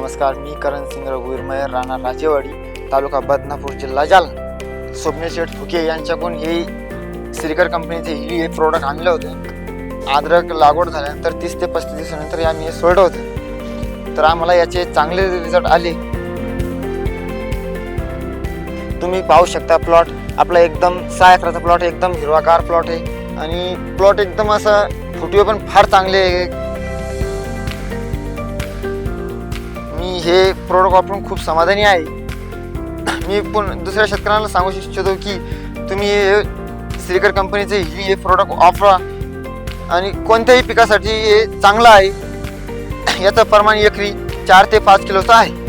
नमस्कार मी करण सिंग रघुवीर मयर राणा राजेवाडी तालुका बदनापूर जिल्हा जालना. स्वप्नील शेठ फुके यांच्याकडून हे श्रीकर कंपनीचे ही हे प्रोडक्ट आणले होते. अद्रक लागवड झाल्यानंतर तीस ते पस्तीस दिवसानंतर आम्ही हे सोडलं होतं. तर आम्हाला याचे चांगले रिझल्ट आले. तुम्ही पाहू शकता प्लॉट आपला एकदम सहा एकराचा प्लॉट एकदम हिरवागार प्लॉट आहे. आणि प्लॉट एकदम असा फुटवे पण फार चांगले हे प्रोडक्ट वापरून खूप समाधानी आहे. मी पण दुसऱ्या शेतकऱ्यांना सांगू इच्छितो की तुम्ही हे श्रीकर कंपनीचे ही हे प्रोडक्ट वापरा आणि कोणत्याही पिकासाठी हे चांगलं आहे. याचं प्रमाण एकरी चार ते पाच किलोचं आहे.